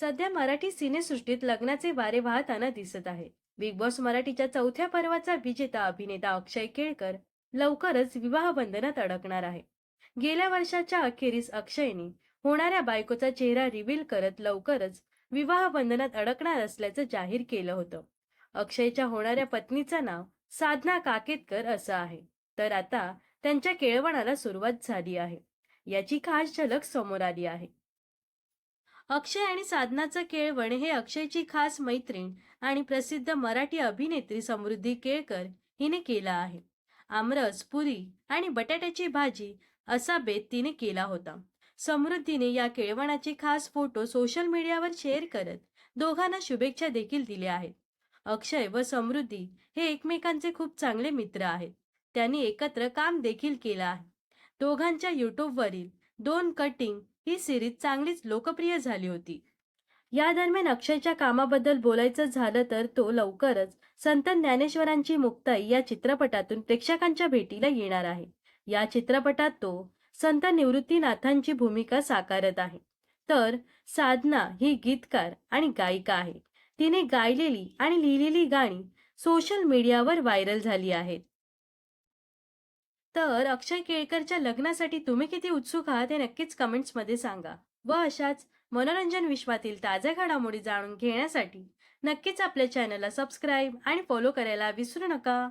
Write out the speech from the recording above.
सध्या मराठी सिनेसृष्टीत लग्नाचे वारे वाहताना दिसत आहे. बिग बॉस मराठीच्या चौथ्या पर्वाचा विजेता अभिनेता अक्षय केळकर लवकरच विवाह बंधनात अडकणार आहे. गेल्या वर्षाच्या अखेरीस अक्षयने होणाऱ्या बायकोचा चेहरा रिव्हील करत लवकरच विवाह बंधनात अडकणार असल्याचं जाहीर केलं होतं. अक्षयच्या होणाऱ्या पत्नीचं नाव साधना काकेतकर असं आहे. तर आता त्यांच्या केळवणाला सुरुवात झाली आहे. याची खास झलक समोर आली आहे. अक्षय आणि साधनाचं केळवण हे अक्षयची खास मैत्रीण आणि प्रसिद्ध मराठी अभिनेत्री समृद्धी केळकर हिने केला आहे. आमरस पुरी आणि बटाट्याची भाजी असा बेत तिने केला होता. समृद्धीने या केळवणाचे खास फोटो सोशल मीडियावर शेअर करत दोघांना शुभेच्छा देखील दिल्या आहेत. अक्षय व समृद्धी हे एकमेकांचे खूप चांगले मित्र आहेत. त्यांनी एकत्र काम देखील केलं आहे. दोघांच्या युट्यूबवरील दोन कटिंग ही सिरीज चांगलीच लोकप्रिय झाली होती. या दरम्यान अक्षयच्या कामाबद्दल बोलायचं झालं तर तो लवकरच संत ज्ञानेश्वरांची मुक्ताई या चित्रपटातून प्रेक्षकांच्या भेटीला येणार आहे. या चित्रपटात तो संत निवृत्तीनाथांची भूमिका साकारत आहे. तर साधना ही गीतकार आणि गायिका आहे. तिने गायलेली आणि लिहिलेली गाणी सोशल मीडियावर व्हायरल झाली आहेत. तर अक्षय केळकरच्या लग्नासाठी तुम्ही किती उत्सुक आहात हे नक्कीच कमेंट्समध्ये सांगा. व अशाच मनोरंजन विश्वातील ताज्या घडामोडी जाणून घेण्यासाठी नक्कीच आपल्या चॅनलला सबस्क्राईब आणि फॉलो करायला विसरू नका.